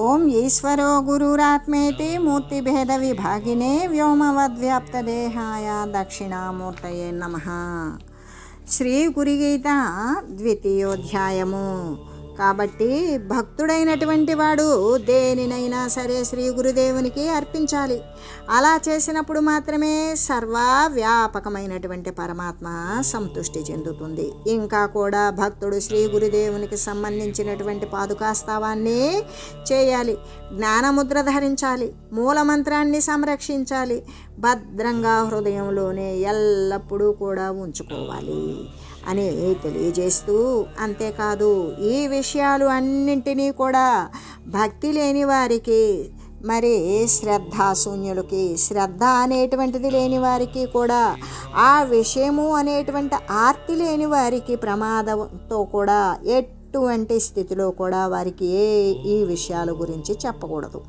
ఓం ఈశ్వరో గురురాత్మేతి మూర్తిభేద విభాగినే వ్యోమవద్వ్యాప్తదేహాయ దక్షిణామూర్తయే నమ శ్రీ గురుగీత ద్వితీయోధ్యాయము కాబట్టి భక్తుడైనటువంటి వాడు దేనినైనా సరే శ్రీ గురుదేవునికి అర్పించాలి. అలా చేసినప్పుడు మాత్రమే సర్వవ్యాపకమైనటువంటి పరమాత్మ సంతృష్టి చెందుతుంది. ఇంకా కూడా భక్తుడు శ్రీ గురుదేవునికి సంబంధించినటువంటి పాదుకాస్తావాన్ని చేయాలి. జ్ఞానముద్ర ధరించాలి. మూలమంత్రాన్ని సంరక్షించాలి. భద్రంగా హృదయంలోనే ఎల్లప్పుడూ కూడా ఉంచుకోవాలి. అని తెలియజేస్తూ అంతేకాదు ఈ విషయాలు అన్నింటినీ కూడా భక్తి లేని వారికి మరి శ్రద్ధాశూన్యులకి శ్రద్ధ అనేటువంటిది లేని వారికి కూడా ఆ విషయము అనేటువంటి ఆర్తి లేని వారికి ప్రమాదంతో కూడా ఎటువంటి స్థితిలో కూడా వారికి ఏ ఈ విషయాల గురించి చెప్పకూడదు.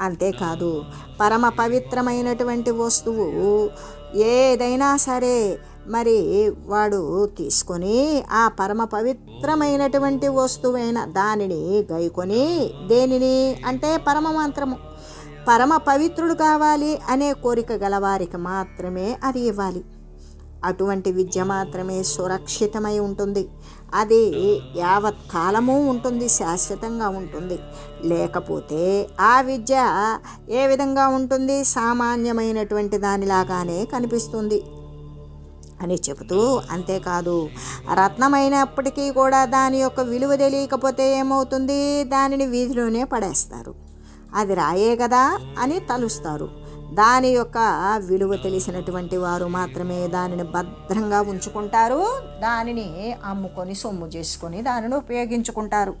అంతేకాదు పరమ పవిత్రమైనటువంటి వస్తువు ఏదైనా సరే మరి వాడు తీసుకొని ఆ పరమ పవిత్రమైనటువంటి వస్తువైన దానిని గైకొని దేనిని అంటే పరమ మంత్రము. పరమ పవిత్రుడు కావాలి అనే కోరిక గలవారికి మాత్రమే అది ఇవ్వాలి. అటువంటి విద్య మాత్రమే సురక్షితమై ఉంటుంది. అది యావత్ కాలము ఉంటుంది శాశ్వతంగా ఉంటుంది. లేకపోతే ఆ విద్య ఏ విధంగా ఉంటుంది? సామాన్యమైనటువంటి దానిలాగానే కనిపిస్తుంది. అని చెబుతూ అంతేకాదు రత్నమైనప్పటికీ కూడా దాని యొక్క విలువ తెలియకపోతే ఏమవుతుంది? దానిని వీధిలోనే పడేస్తారు. అది రాయే కదా? అని తలుస్తారు. దాని యొక్క విలువ తెలిసినటువంటి వారు మాత్రమే దానిని భద్రంగా ఉంచుకుంటారు. దానిని అమ్ముకొని సొమ్ము చేసుకొని దానిని ఉపయోగించుకుంటారు.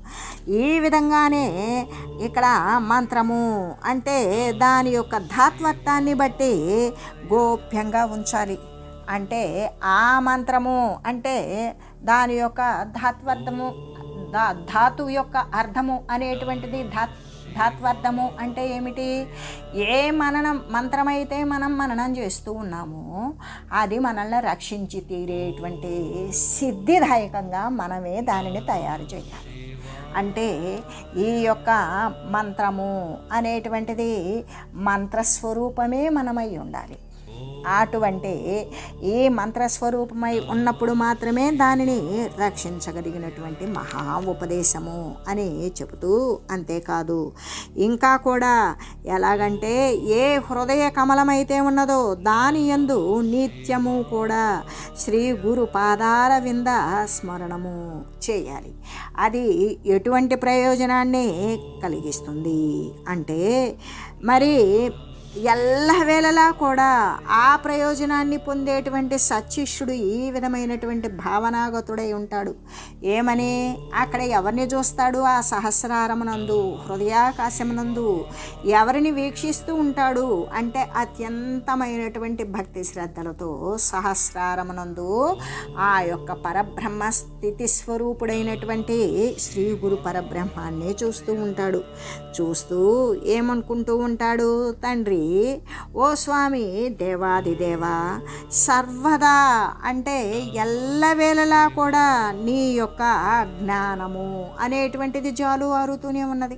ఈ విధంగానే ఇక్కడ మంత్రము అంటే దాని యొక్క ధాత్వత్వాన్ని బట్టి గోప్యంగా ఉంచాలి. అంటే ఆ మంత్రము అంటే దాని యొక్క ధాత్వర్థము దా ధాతు యొక్క అర్థము అనేటువంటిది ధాత్ ధాత్వర్థము అంటే ఏమిటి? ఏ మననం మంత్రమైతే మనం మననం చేస్తూ ఉన్నామో అది మనల్ని రక్షించి తీరేటువంటి సిద్ధిదాయకంగా మనమే దానిని తయారు చేయాలి. అంటే ఈ యొక్క మంత్రము అనేటువంటిది మంత్రస్వరూపమే మనమై ఉండాలి. అటువంటి ఈ మంత్రస్వరూపమై ఉన్నప్పుడు మాత్రమే దానిని రక్షించగలిగినటువంటి మహా ఉపదేశము అని చెబుతూ అంతేకాదు. ఇంకా కూడా ఎలాగంటే ఏ హృదయ కమలమైతే ఉన్నదో దాని యందు నిత్యము కూడా శ్రీ గురు పాదాల వింద స్మరణము చేయాలి. అది ఎటువంటి ప్రయోజనాన్ని కలిగిస్తుంది? అంటే మరి ఎల్లవేళలా కూడా ఆ ప్రయోజనాన్ని పొందేటువంటి సత్శిష్యుడు ఈ విధమైనటువంటి భావనాగతుడై ఉంటాడు. ఏమని? అక్కడ ఎవరిని చూస్తాడు ఆ సహస్రారమునందు హృదయాకాశమునందు? ఎవరిని వీక్షిస్తూ ఉంటాడు? అంటే అత్యంతమైనటువంటి భక్తి శ్రద్ధలతో సహస్రారమునందు ఆ యొక్క పరబ్రహ్మ స్థితి స్వరూపుడైనటువంటి శ్రీ గురు పరబ్రహ్మాన్ని చూస్తూ ఉంటాడు. చూస్తూ ఏమనుకుంటూ ఉంటాడు? తండ్రి ఓ స్వామి దేవాదిదేవా సర్వదా అంటే ఎల్లవేళలా కూడా నీ యొక్క జ్ఞానము అనేటువంటిది జాలు ఆరుతూనే ఉన్నది.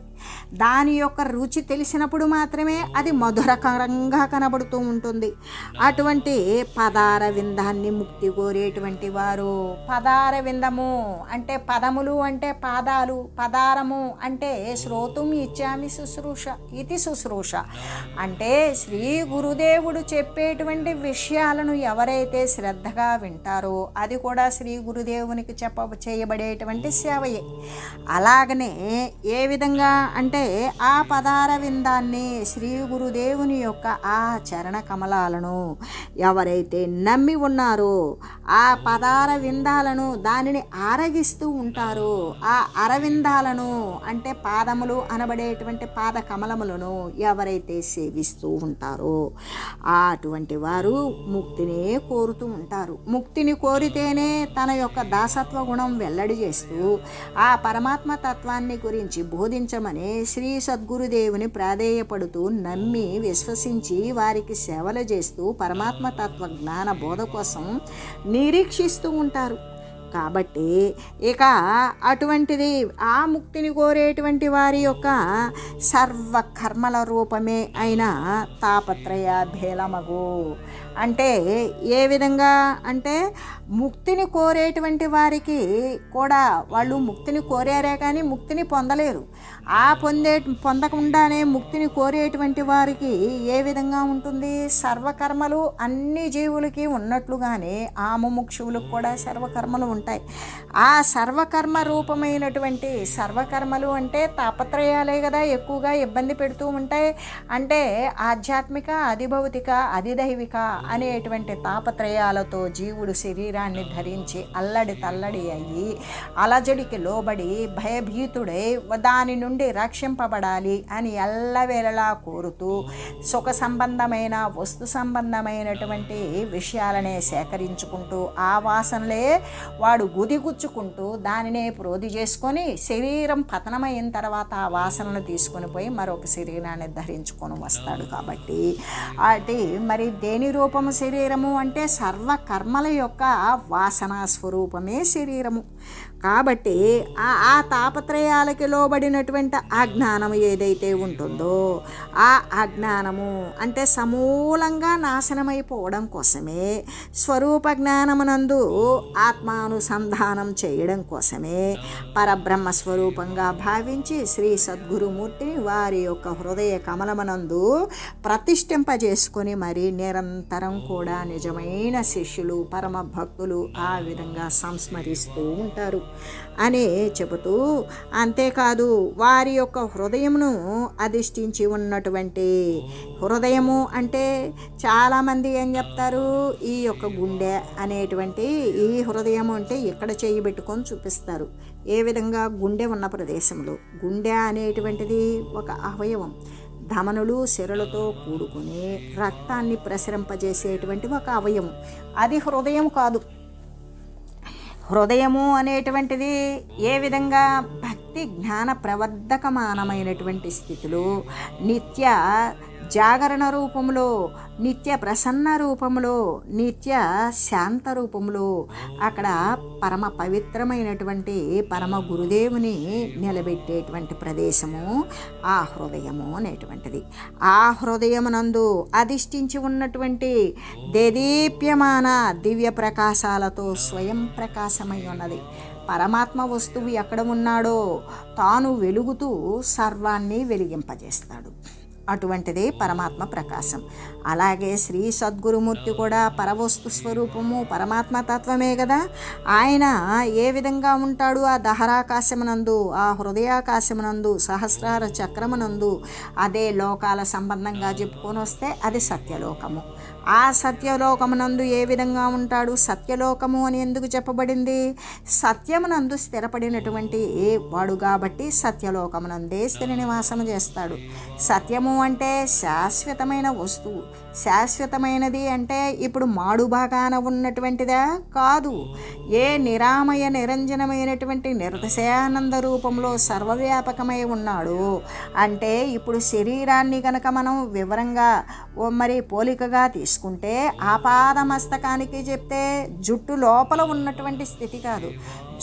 దాని యొక్క రుచి తెలిసినప్పుడు మాత్రమే అది మధురకరంగా కనబడుతూ ఉంటుంది. అటువంటి పదార విందాన్ని ముక్తి కోరేటువంటి వారు. పదార విందము అంటే పదములు అంటే పాదాలు పదారము అంటే శ్రోతం ఇచ్చామి శుశ్రూష. ఇది శుశ్రూష. అంటే శ్రీ గురుదేవుడు చెప్పేటువంటి విషయాలను ఎవరైతే శ్రద్ధగా వింటారో అది కూడా శ్రీ గురుదేవునికి చెప్ప చేయబడేటువంటి సేవయే. అలాగనే ఏ విధంగా అంటే ఆ పదార విందాన్ని శ్రీ గురుదేవుని యొక్క ఆ చరణ కమలాలను ఎవరైతే నమ్మి ఉన్నారో ఆ పదార విందాలను దానిని ఆరగిస్తూ ఉంటారో ఆ అరవిందాలను అంటే పాదములు అనబడేటువంటి పాద కమలములను ఎవరైతే సేవిస్తూ ఉంటారో అటువంటి వారు ముక్తినే కోరుతూ ఉంటారు. ముక్తిని కోరితేనే తన యొక్క దాసత్వ గుణం వెల్లడి చేస్తూ ఆ పరమాత్మ తత్వాన్ని గురించి బోధించమని శ్రీ సద్గురుదేవుని ప్రాధేయపడుతూ నమ్మి విశ్వసించి వారికి సేవలు చేస్తూ పరమాత్మ తత్వ జ్ఞాన బోధ కోసం నిరీక్షిస్తూ ఉంటారు. కాబట్టి ఇక అటువంటిది ఆ ముక్తిని కోరేటువంటి వారి యొక్క సర్వ కర్మల రూపమే అయిన తాపత్రయ భేలమగు. అంటే ఏ విధంగా? అంటే ముక్తిని కోరేటువంటి వారికి కూడా వాళ్ళు ముక్తిని కోరారే కానీ ముక్తిని పొందలేరు. ఆ పొందే పొందకుండానే ముక్తిని కోరేటువంటి వారికి ఏ విధంగా ఉంటుంది? సర్వకర్మలు అన్ని జీవులకి ఉన్నట్లుగానే ఆ ముముక్షువులకు కూడా సర్వకర్మలు ఉంటాయి. ఆ సర్వకర్మ రూపమైనటువంటి సర్వకర్మలు అంటే తాపత్రయాలే కదా ఎక్కువగా ఇబ్బంది పెడుతూ ఉంటాయి. అంటే ఆధ్యాత్మిక అధిభౌతిక అధిదైవిక అనేటువంటి తాపత్రయాలతో జీవుడు శరీరాన్ని ధరించి అల్లడి తల్లడి అయ్యి అలజడికి లోబడి భయభీతుడై దాని నుండి రక్షింపబడాలి అని ఎల్లవేళలా కోరుతూ సుఖ సంబంధమైన వస్తు సంబంధమైనటువంటి విషయాలనే సేకరించుకుంటూ ఆ వాసనలే వాడు గుదిగుచ్చుకుంటూ దానినే ప్రోధి చేసుకొని శరీరం పతనమైన తర్వాత ఆ వాసనను తీసుకొని పోయి మరొక శరీరాన్ని ధరించుకొని వస్తాడు కాబట్టి. అది మరి దేని రూపము శరీరము అంటే సర్వ కర్మల యొక్క వాసనా స్వరూపమే శరీరము. కాబట్టి ఆ ఆ తాపత్రయాలకి లోబడినటువంటి అజ్ఞానం ఏదైతే ఉంటుందో ఆ అజ్ఞానము అంటే సమూలంగా నాశనమైపోవడం కోసమే స్వరూప జ్ఞానమునందు ఆత్మానుసంధానం చేయడం కోసమే పరబ్రహ్మ స్వరూపంగా భావించి శ్రీ సద్గురుమూర్తిని వారి యొక్క హృదయ కమలమనందు ప్రతిష్ఠింపజేసుకొని మరి నిరంతరం కూడా నిజమైన శిష్యులు పరమ భక్తులు ఆ విధంగా సంస్మరిస్తూ ఉంటారు. అనే చెబుతూ అంతేకాదు వారి యొక్క హృదయమును అధిష్ఠించి ఉన్నటువంటి హృదయము అంటే చాలామంది ఏం చెప్తారు? ఈ యొక్క గుండె అనేటువంటి ఈ హృదయం అంటే ఇక్కడ చేయి పెట్టుకొని చూపిస్తారు. ఏ విధంగా? గుండె ఉన్న ప్రదేశంలో. గుండె అనేటువంటిది ఒక అవయవం. ధమనులు సిరలతో కూడుకుని రక్తాన్ని ప్రసరింపజేసేటువంటి ఒక అవయవం. అది హృదయం కాదు. హృదయము అనేటువంటిది ఏ విధంగా భక్తి జ్ఞాన ప్రవర్ధకమానమైనటువంటి స్థితిలో నిత్య జాగరణ రూపంలో నిత్య ప్రసన్న రూపంలో నిత్య శాంత రూపంలో అక్కడ పరమ పవిత్రమైనటువంటి పరమ గురుదేవుని నిలబెట్టేటువంటి ప్రదేశము ఆ హృదయము అనేటువంటిది. ఆ హృదయమునందు అధిష్ఠించి ఉన్నటువంటి దేదీప్యమాన దివ్య ప్రకాశాలతో స్వయం ప్రకాశమై ఉన్నది. పరమాత్మ వస్తువు ఎక్కడ ఉన్నాడో తాను వెలుగుతూ సర్వాన్ని వెలిగింపజేస్తాడు. అటువంటిది పరమాత్మ ప్రకాశం. అలాగే శ్రీ సద్గురుమూర్తి కూడా పరవస్తు స్వరూపము పరమాత్మ తత్వమే కదా. ఆయన ఏ విధంగా ఉంటాడు? ఆ దహరాకాశమునందు ఆ హృదయాకాశమునందు సహస్రార చక్రమునందు అదే లోకాల సంబంధంగా చెప్పుకొని వస్తే అది సత్యలోకము. ఆ సత్యలోకమునందు ఏ విధంగా ఉంటాడు? సత్యలోకము అని ఎందుకు చెప్పబడింది? సత్యమునందు స్థిరపడినటువంటి ఏ వాడు కాబట్టి సత్యలోకమునందే స్థిర నివాసము చేస్తాడు. సత్యము అంటే శాశ్వతమైన వస్తువు. శాశ్వతమైనది అంటే ఇప్పుడు మాడు భాగాన ఉన్నటువంటిదా? కాదు. ఏ నిరామయ నిరంజనమైనటువంటి నిర్దశయానంద రూపంలో సర్వవ్యాపకమై ఉన్నాడు. అంటే ఇప్పుడు శరీరాన్ని కనుక మనం వివరంగా ఓ మరి పోలికగా తీసుకుంటే ఆపాదమస్తకానికి చెప్తే జుట్టు లోపల ఉన్నటువంటి స్థితి కాదు.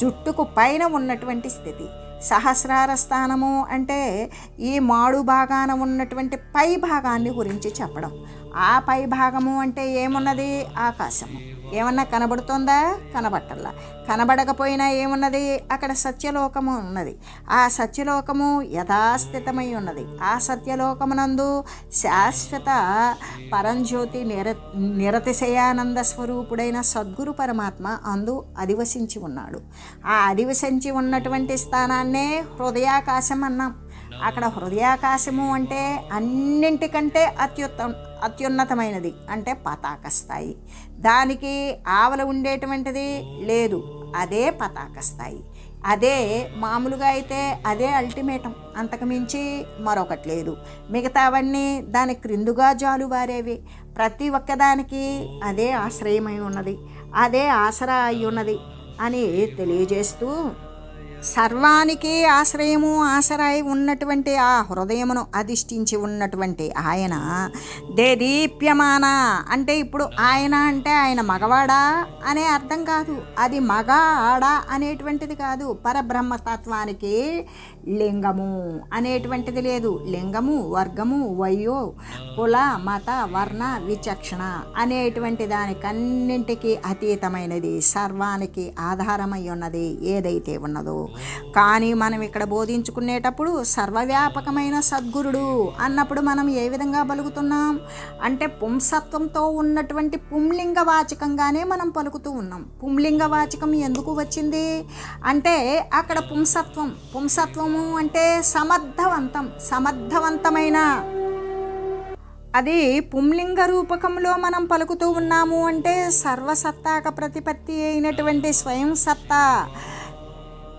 జుట్టుకు పైన ఉన్నటువంటి స్థితి. సహస్రార స్థానము అంటే ఈ మాడు భాగాన ఉన్నటువంటి పై భాగాన్ని గురించి చెప్పడం. ఆ పై భాగము అంటే ఏమున్నది? ఆకాశము. ఏమన్నా కనబడుతుందా? కనబట్టల్లా. కనబడకపోయినా ఏమున్నది? అక్కడ సత్యలోకము ఉన్నది. ఆ సత్యలోకము యథాస్థితమై ఉన్నది. ఆ సత్యలోకమునందు శాశ్వత పరంజ్యోతి నిర నిరతిశయానంద స్వరూపుడైన సద్గురు పరమాత్మ అందు అధివసించి ఉన్నాడు. ఆ అధివసించి ఉన్నటువంటి స్థానాన్నే హృదయాకాశం అన్నాం. అక్కడ హృదయాకాశము అంటే అన్నింటికంటే అత్యుత్త అత్యున్నతమైనది. అంటే పతాక స్థాయి. దానికి ఆవల ఉండేటువంటిది లేదు. అదే పతాక స్థాయి. అదే మామూలుగా అయితే అదే అల్టిమేటం. అంతకుమించి మరొకటి లేదు. మిగతావన్నీ దాని క్రిందుగా జాలువారేవి ప్రతి ఒక్కదానికి అదే ఆశ్రయమై ఉన్నది. అదే ఆసరా అయి ఉన్నది అని తెలియజేస్తూ సర్వానికి ఆశ్రయము ఆసరాయి ఉన్నటువంటి ఆ హృదయమును అధిష్ఠించి ఉన్నటువంటి ఆయన దేదీప్యమాన. అంటే ఇప్పుడు ఆయన అంటే ఆయన మగవాడా అనే అర్థం కాదు. అది మగ ఆడ అనేటువంటిది కాదు. పరబ్రహ్మతత్వానికి లింగము అనేటువంటిది లేదు. లింగము వర్గము వయో కుల మత వర్ణ విచక్షణ అనేటువంటి దానికన్నింటికి అతీతమైనది సర్వానికి ఆధారమై ఉన్నది ఏదైతే ఉన్నదో. కానీ మనం ఇక్కడ బోధించుకునేటప్పుడు సర్వవ్యాపకమైన సద్గురుడు అన్నప్పుడు మనం ఏ విధంగా పలుకుతున్నాం అంటే పుంసత్వంతో ఉన్నటువంటి పుంలింగ వాచకంగానే మనం పలుకుతూ ఉన్నాం. పుంలింగ వాచకం ఎందుకు వచ్చింది? అంటే అక్కడ పుంసత్వం సమర్థము అంటే సమర్థవంతం సమర్థవంతమైన. అది పుంలింగ రూపకంలో మనం పలుకుతూ ఉన్నాము అంటే సర్వసత్తాక ప్రతిపత్తి అయినటువంటి స్వయం సత్తా.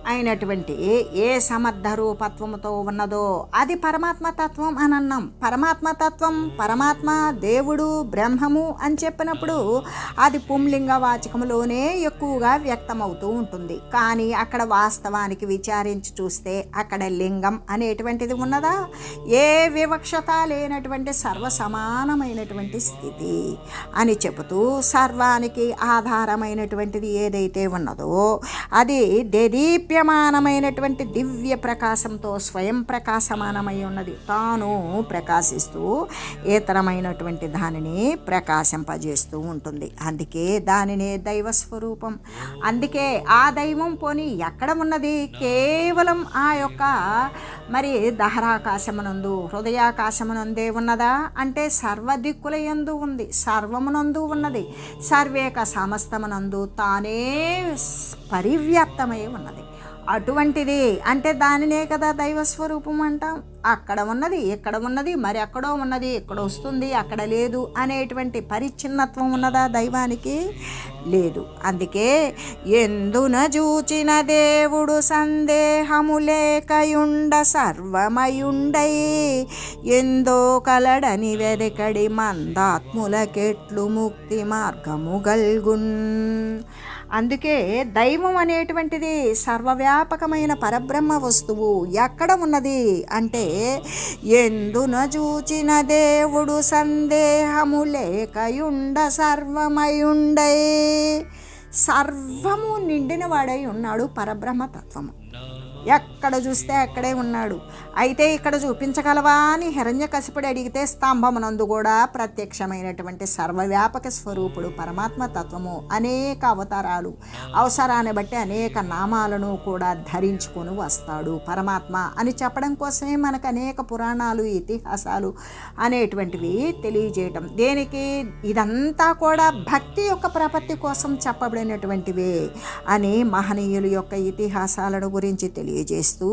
అయినటువంటి ఏ సమర్థ రూపత్వముతో ఉన్నదో అది పరమాత్మ తత్వం అని అన్నాం పరమాత్మ తత్వం పరమాత్మ దేవుడు బ్రహ్మము అని చెప్పినప్పుడు అది పుంలింగ వాచకములోనే ఎక్కువగా వ్యక్తమవుతూ ఉంటుంది. కానీ అక్కడ వాస్తవానికి విచారించి చూస్తే అక్కడ లింగం అనేటువంటిది ఉన్నదా? ఏ వివక్షత లేనటువంటి సర్వ సమానమైనటువంటి స్థితి అని చెబుతూ సర్వానికి ఆధారమైనటువంటిది ఏదైతే ఉన్నదో అది దేదీప్య దీప్యమానమైనటువంటి దివ్య ప్రకాశంతో స్వయం ప్రకాశమానమై ఉన్నది. తాను ప్రకాశిస్తూ ఏతరమైనటువంటి దానిని ప్రకాశింపజేస్తూ ఉంటుంది. అందుకే దానినే దైవ స్వరూపం అందుకే ఆ దైవం పోని ఎక్కడ ఉన్నది? కేవలం ఆ యొక్క మరి దహరాకాశమునందు హృదయాకాశమునందే ఉన్నదా? అంటే సర్వదిక్కుల యందు ఉంది. సర్వమునందు ఉన్నది. సర్వేక సమస్తమునందు తానే పరివ్యాప్తమై ఉన్నది. అటువంటిది. అంటే దానినే కదా దైవస్వరూపం అంటాం. అక్కడ ఉన్నది ఇక్కడ ఉన్నది మరి ఎక్కడో ఉన్నది ఇక్కడ వస్తుంది అక్కడ లేదు అనేటువంటి పరిచ్ఛిన్నత్వం ఉన్నదా దైవానికి? లేదు. అందుకే ఎందున చూచిన దేవుడు సందేహము లేకయుండ సర్వమయుండై ఎందో కలడని వెదకడి మందాత్ములకెట్లు ముక్తి మార్గము గల్గున్. అందుకే దైవం అనేటువంటిది సర్వవ్యాపకమైన పరబ్రహ్మ వస్తువు ఎక్కడ ఉన్నది అంటే ఎందున చూచిన దేవుడు సందేహము లేకయుండ సర్వమయుండై. సర్వము నిండిన వాడై ఉన్నాడు పరబ్రహ్మతత్వము ఎక్కడ చూస్తే అక్కడే ఉన్నాడు. అయితే ఇక్కడ చూపించగలవా అని హిరణ్య కసిపుడు అడిగితే స్తంభమునందు కూడా ప్రత్యక్షమైనటువంటి సర్వవ్యాపక స్వరూపుడు పరమాత్మ తత్వము అనేక అవతారాలు అవసరాన్ని బట్టి అనేక నామాలను కూడా ధరించుకొని వస్తాడు పరమాత్మ అని చెప్పడం కోసమే మనకు అనేక పురాణాలు ఇతిహాసాలు అనేటువంటివి తెలియజేయటం. దేనికి? ఇదంతా కూడా భక్తి యొక్క ప్రపత్తి కోసం చెప్పబడినటువంటివే అని మహనీయుల యొక్క ఇతిహాసాలను గురించి తెలియజేస్తూ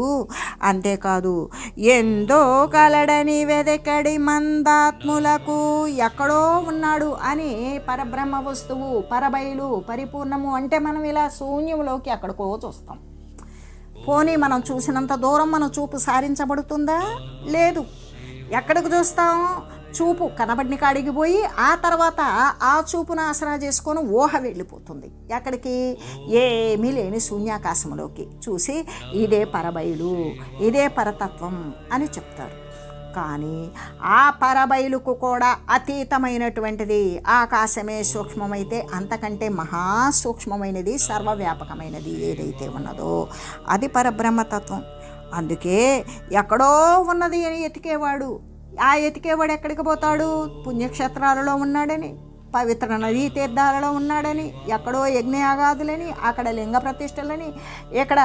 అంతేకాదు ఎందో కలడని వెదకడి మందాత్ములకు ఎక్కడో ఉన్నాడు అని పరబ్రహ్మ వస్తువు పరబయలు పరిపూర్ణము అంటే మనం ఇలా శూన్యంలోకి ఎక్కడికో చూస్తాం. పోనీ మనం చూసినంత దూరం మన చూపు సారించబడుతుందా? లేదు. ఎక్కడికి చూస్తాం? చూపు కనబడిన కాడికి పోయి ఆ తర్వాత ఆ చూపును ఆసరా చేసుకొని ఊహ వెళ్ళిపోతుంది. ఎక్కడికి? ఏమీ లేని శూన్యాకాశంలోకి చూసి ఇదే పరబయలు ఇదే పరతత్వం అని చెప్తారు. కానీ ఆ పరబయలుకు కూడా అతీతమైనటువంటిది ఆకాశమే సూక్ష్మమైతే అంతకంటే మహా సూక్ష్మమైనది సర్వవ్యాపకమైనది ఏదైతే ఉన్నదో అది పరబ్రహ్మతత్వం. అందుకే ఎక్కడో ఉన్నది అని ఎతికేవాడు. ఆ ఎతికేవాడు ఎక్కడికి పోతాడు? పుణ్యక్షేత్రాలలో ఉన్నాడని పవిత్ర నదీ తీర్థాలలో ఉన్నాడని ఎక్కడో యజ్ఞయాగాదులని అక్కడ లింగ ప్రతిష్టలని ఇక్కడ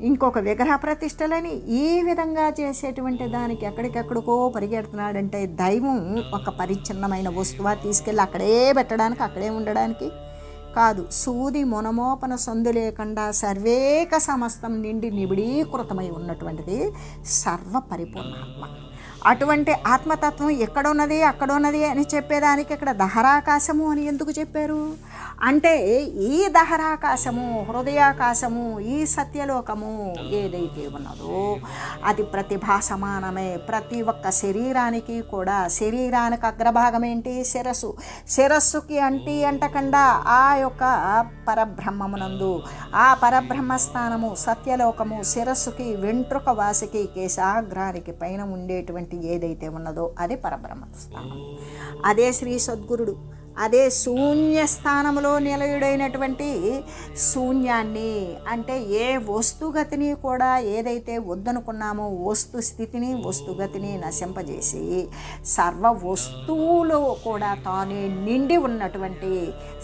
ఇంకొక విగ్రహ ప్రతిష్టలని ఈ విధంగా చేసేటువంటి దానికి ఎక్కడికెక్కడికో పరిగెడుతున్నాడంటే దైవం ఒక పరిచ్ఛిన్నమైన వస్తువు తీసుకెళ్ళి అక్కడే పెట్టడానికి అక్కడే ఉండడానికి కాదు. సూది మొనమోపన సందు లేకుండా సర్వేక సమస్తం నిండి నిబిడీకృతమై ఉన్నటువంటిది సర్వ పరిపూర్ణాత్మ అటువంటి ఆత్మతత్వం ఎక్కడున్నది అక్కడున్నది అని చెప్పేదానికి ఇక్కడ దహరాకాశము అని ఎందుకు చెప్పారు? అంటే ఈ దహరాకాశము హృదయాకాశము ఈ సత్యలోకము ఏదైతే ఉన్నదో అది ప్రతిభా సమానమే ప్రతి ఒక్క శరీరానికి కూడా శరీరానికి అగ్రభాగం ఏంటి? శిరస్సు. శిరస్సుకి అంటి అంటకుండా ఆ యొక్క పరబ్రహ్మమునందు ఆ పరబ్రహ్మ స్థానము సత్యలోకము శిరస్సుకి వెంట్రుక వాసికి కేశాగ్రానికి పైన ఉండేటువంటి ఏదైతే ఉన్నదో అదే పరబ్రహ్మ స్థానం అదే శ్రీ సద్గురుడు. అదే శూన్య స్థానంలో నిలయుడైనటువంటి శూన్యాన్ని అంటే ఏ వస్తుగతిని కూడా ఏదైతే వద్దనుకున్నామో వస్తు స్థితిని వస్తుగతిని నశింపజేసి సర్వ వస్తువులో కూడా తానే నిండి ఉన్నటువంటి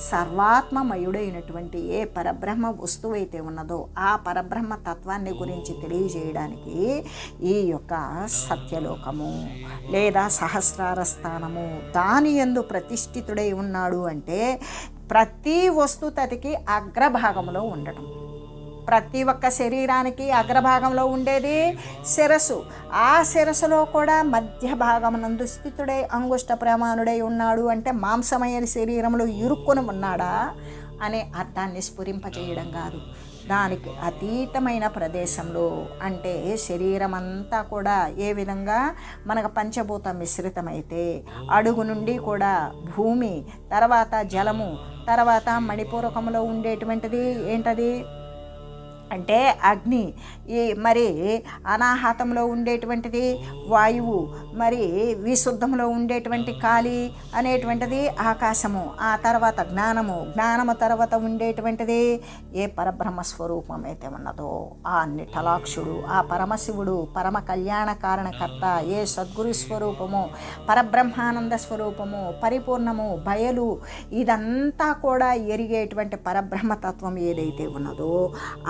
సర్వాత్మమయుడైనటువంటి ఏ పరబ్రహ్మ వస్తువు అయితే ఉన్నదో ఆ పరబ్రహ్మ తత్వాన్ని గురించి తెలియజేయడానికి ఈ యొక్క సత్యలోకము లేదా సహస్రార స్థానము దాని ఎందు ప్రతిష్ఠితుడై ఉన్నాడు అంటే ప్రతి వస్తుతతికి అగ్రభాగంలో ఉండటం. ప్రతి ఒక్క శరీరానికి అగ్రభాగంలో ఉండేది శిరస్సు. ఆ శిరస్సులో కూడా మధ్య భాగమునందు స్థితుడై అంగుష్ట ప్రమాణుడై ఉన్నాడు అంటే మాంసమైన శరీరంలో ఇరుక్కుని ఉన్నాడా అనే అర్థాన్ని స్ఫురింపజేయడం కాదు. దానికి అతీతమైన ప్రదేశంలో అంటే శరీరం అంతా కూడా ఏ విధంగా మనకు పంచభూత మిశ్రితమైతే అడుగు నుండి కూడా భూమి తర్వాత జలము తర్వాత మణిపూరకంలో ఉండేటువంటిది ఏంటది? అంటే అగ్ని. ఈ మరి అనాహతంలో ఉండేటువంటిది వాయువు మరి విశుద్ధంలో ఉండేటువంటి కాలి అనేటువంటిది ఆకాశము ఆ తర్వాత జ్ఞానము జ్ఞానము తర్వాత ఉండేటువంటిది ఏ పరబ్రహ్మ స్వరూపం అయితే ఉన్నదో ఆ నిఠలాక్షుడు ఆ పరమశివుడు పరమ కళ్యాణ కారణకర్త ఏ సద్గురు స్వరూపము పరబ్రహ్మానంద స్వరూపము పరిపూర్ణము బయలు ఇదంతా కూడా ఎరిగేటువంటి పరబ్రహ్మతత్వం ఏదైతే ఉన్నదో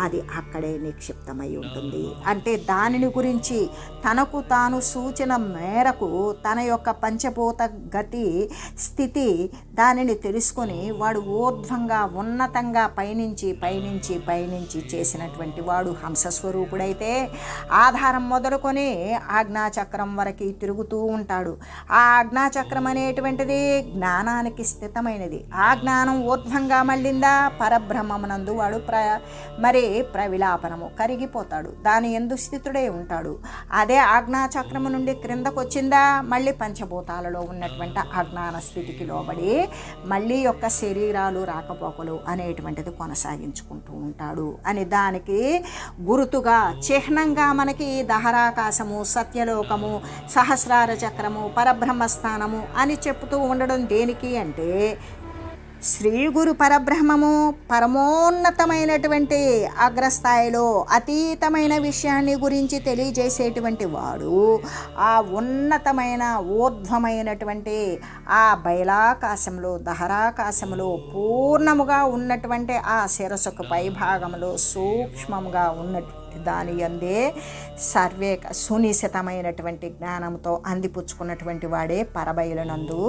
అది అక్కడే నిక్షిప్తమై ఉంటుంది. అంటే దానిని గురించి తనకు తాను సూచన మేరకు తన యొక్క పంచభూత గతి స్థితి దానిని తెలుసుకొని వాడు ఊర్ధ్వంగా ఉన్నతంగా పయనించి పయనించి పయనించి చేసినటువంటి వాడు హంసస్వరూపుడైతే ఆధారం మొదలుకొని ఆజ్ఞాచక్రం వరకు తిరుగుతూ ఉంటాడు. ఆ ఆజ్ఞాచక్రం అనేటువంటిది జ్ఞానానికి స్థితమైనది. ఆ జ్ఞానం ఊర్ధ్వంగా మళ్ళిందా? పరబ్రహ్మమునందు వాడు ప్ర మరి ప్రవిలాపనము కరిగిపోతాడు. దాని ఎందు స్థితుడే ఉంటాడు. అదే ఆజ్ఞాచక్రము నుండి క్రిందకు వచ్చిందా మళ్ళీ పంచభూతాలలో ఉన్నటువంటి అజ్ఞాన స్థితికి లోబడి మళ్ళీ యొక్క శరీరాలు రాకపోకలు అనేటువంటిది కొనసాగించుకుంటూ ఉంటాడు. అని దానికి గుర్తుగా చిహ్నంగా మనకి దహరాకాశము సత్యలోకము సహస్రార చక్రము పరబ్రహ్మస్థానము అని చెప్తూ ఉండడం దేనికి అంటే శ్రీ గురు పరబ్రహ్మము పరమోన్నతమైనటువంటి అగ్రస్థాయిలో అతీతమైన విషయాన్ని గురించి తెలియజేసేటువంటి వాడు ఆ ఉన్నతమైన ఊర్ధ్వమైనటువంటి ఆ బయలాకాశంలో దహరాకాశంలో పూర్ణముగా ఉన్నటువంటి ఆ శిరస్సుకు పై భాగంలో సూక్ష్మంగా ఉన్నటువంటి దాని అందే సర్వే సునిశ్చితమైనటువంటి జ్ఞానంతో అందిపుచ్చుకున్నటువంటి వాడే పరబయలనందు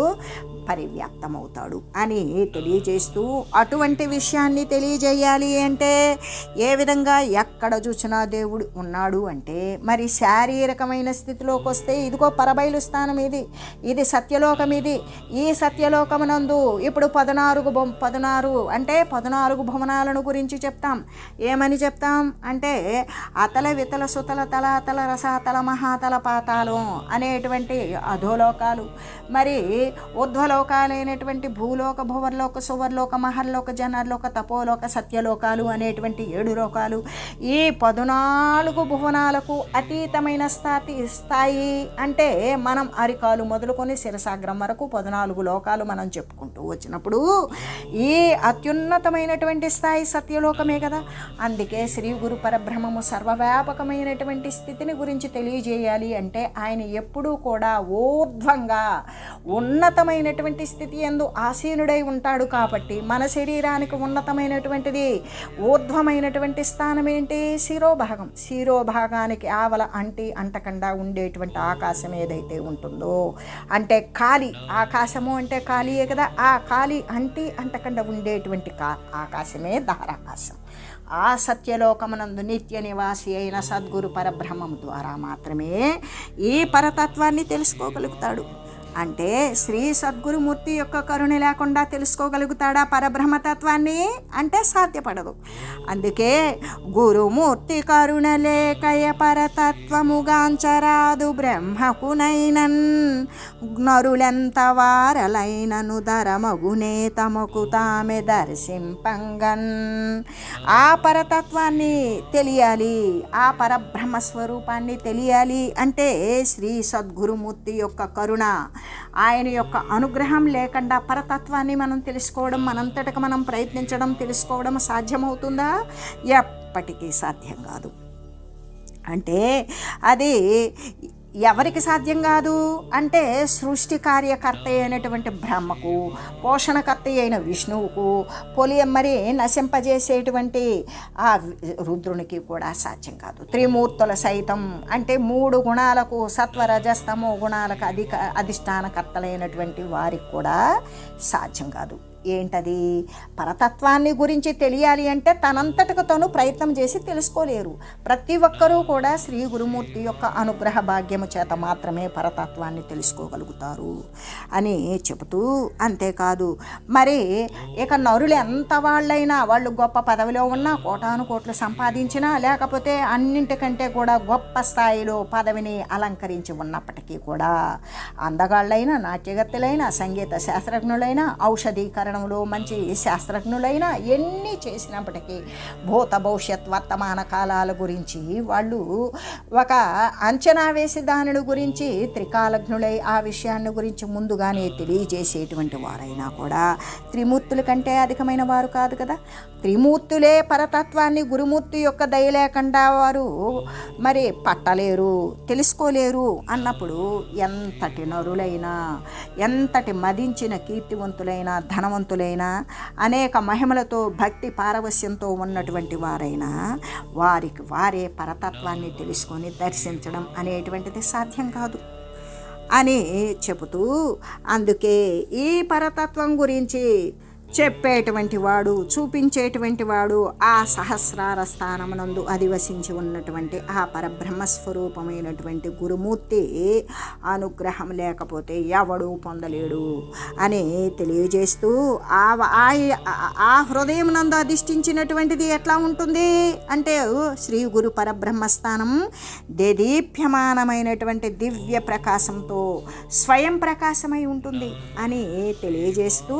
పరివ్యాప్తమవుతాడు అని తెలియజేస్తూ అటువంటి విషయాన్ని తెలియజేయాలి అంటే ఏ విధంగా ఎక్కడ చూసినా దేవుడు ఉన్నాడు అంటే మరి శారీరకమైన స్థితిలోకి వస్తే ఇదిగో పరబయలు స్థానం ఇది ఇది సత్యలోకం ఇది ఈ సత్యలోకమునందు ఇప్పుడు పదనాలుగు బొమ్ పదనారు అంటే పదనాలుగు భవనాలను గురించి చెప్తాం. ఏమని చెప్తాం? అంటే అతల వితల సుతల తల తల రసాతల మహాతల పాతాళం అనేటువంటి అధోలోకాలు. మరి ఊర్ధ్వలోకాలైనటువంటి భూలోక భువర్లోక సువర్లోక మహర్లోక జనర్లోక తపోలోక సత్యలోకాలు అనేటువంటి ఏడు లోకాలు ఈ పదునాలుగు భువనాలకు అతీతమైన స్థాయి స్థాయి అంటే మనం అరికాలు మొదలుకొని శిరసాగ్రం వరకు పద్నాలుగు లోకాలు మనం చెప్పుకుంటూ వచ్చినప్పుడు ఈ అత్యున్నతమైనటువంటి స్థాయి సత్యలోకమే కదా. అందుకే శ్రీ గురు పరబ్రహ్మము సర్వవ్యాపకమైనటువంటి స్థితిని గురించి తెలియజేయాలి అంటే ఆయన ఎప్పుడూ కూడా ఊర్ధ్వంగా ఉన్నతమైనటువంటి స్థితి ఎందు ఆసీనుడై ఉంటాడు కాబట్టి మన శరీరానికి ఉన్నతమైనటువంటిది ఊర్ధ్వమైనటువంటి స్థానం ఏంటి? శిరోభాగం. శిరోభాగానికి ఆవల అంటి అంటకుండా ఉండేటువంటి ఆకాశం ఏదైతే ఉంటుందో అంటే ఖాళీ. ఆకాశము అంటే ఖాళీయే కదా. ఆ ఖాళీ అంటి అంటకుండా ఉండేటువంటి కా ఆకాశమే ధారాకాశం. ఆ సత్యలోకమునందు నిత్య నివాసి అయిన సద్గురు పరబ్రహ్మం ద్వారా మాత్రమే ఈ పరతత్వాన్ని తెలుసుకోగలుగుతాడు. అంటే శ్రీ సద్గురుమూర్తి యొక్క కరుణ లేకుండా తెలుసుకోగలుగుతాడా పరబ్రహ్మతత్వాన్ని? అంటే సాధ్యపడదు. అందుకే గురుమూర్తి కరుణ లేకయ పరతత్వముగాంచరాదు బ్రహ్మకునైనన్. నరులెంత వారలైనను ధరమగునే తమకు తామె దర్శింపంగన్. ఆ పరతత్వాన్ని తెలియాలి ఆ పరబ్రహ్మ స్వరూపాన్ని తెలియాలి అంటే శ్రీ సద్గురుమూర్తి యొక్క కరుణ ఆయన యొక్క అనుగ్రహం లేకుండా పరతత్వాన్ని మనం తెలుసుకోవడం మనంతటకు మనం ప్రయత్నించడం తెలుసుకోవడం సాధ్యమవుతుందా? ఎప్పటికీ సాధ్యం కాదు. అంటే అది ఎవరికి సాధ్యం కాదు? అంటే సృష్టి కార్యకర్త అయినటువంటి బ్రహ్మకు పోషణకర్త అయిన విష్ణువుకు పొలియమ్మరి నశింపజేసేటువంటి ఆ రుద్రునికి కూడా సాధ్యం కాదు. త్రిమూర్తుల సైతం అంటే మూడు గుణాలకు సత్వరజస్తమో గుణాలకు అధిక అధిష్టానకర్తలైనటువంటి వారికి కూడా సాధ్యం కాదు. ఏంటది? పరతత్వాన్ని గురించి తెలియాలి అంటే తనంతటకు తను ప్రయత్నం చేసి తెలుసుకోలేరు. ప్రతి ఒక్కరూ కూడా శ్రీ గురుమూర్తి యొక్క అనుగ్రహ భాగ్యము చేత మాత్రమే పరతత్వాన్ని తెలుసుకోగలుగుతారు అని చెబుతూ అంతేకాదు. మరి ఇక నరులు ఎంత వాళ్ళైనా వాళ్ళు గొప్ప పదవిలో ఉన్నా కోటాను కోట్లు సంపాదించినా లేకపోతే అన్నింటికంటే కూడా గొప్ప స్థాయిలో పదవిని అలంకరించి ఉన్నప్పటికీ కూడా అందగాళ్ళైన నాట్యగత్తులైన సంగీత శాస్త్రజ్ఞులైన ఔషధీకరణ ఔషధీకరణంలో మంచి శాస్త్రజ్ఞులైనా ఎన్ని చేసినప్పటికీ భూత భవిష్యత్ వర్తమాన కాలాల గురించి వాళ్ళు ఒక అంచనా వేసి దానిని గురించి త్రికాలజ్ఞులై ఆ విషయాన్ని గురించి ముందుగానే తెలియజేసేటువంటి వారైనా కూడా త్రిమూర్తుల కంటే అధికమైన వారు కాదు కదా. త్రిమూర్తులే పరతత్వాన్ని గురుమూర్తి యొక్క దయ లేకుండా వారు మరి పట్టలేరు తెలుసుకోలేరు అన్నప్పుడు ఎంతటి నరులైనా ఎంతటి మదించిన కీర్తివంతులైన ధనవంతులైన అనేక మహిమలతో భక్తి పారవస్యంతో ఉన్నటువంటి వారైనా వారికి వారే పరతత్వాన్ని తెలుసుకొని దర్శించడం అనేటువంటిది సాధ్యం కాదు. అని చెబుతూ అందుకే ఈ పరతత్వం గురించి చెప్పేటువంటి వాడు చూపించేటువంటి వాడు ఆ సహస్రార స్థానమునందు అధివసించి ఉన్నటువంటి ఆ పరబ్రహ్మస్వరూపమైనటువంటి గురుమూర్తి అనుగ్రహం లేకపోతే ఎవడు పొందలేడు అని తెలియజేస్తూ ఆ ఆ హృదయం నందు అధిష్ఠించినటువంటిది ఎట్లా ఉంటుంది అంటే శ్రీ గురు పరబ్రహ్మస్థానం దేదీప్యమానమైనటువంటి దివ్య ప్రకాశంతో స్వయం ప్రకాశమై ఉంటుంది అని తెలియజేస్తూ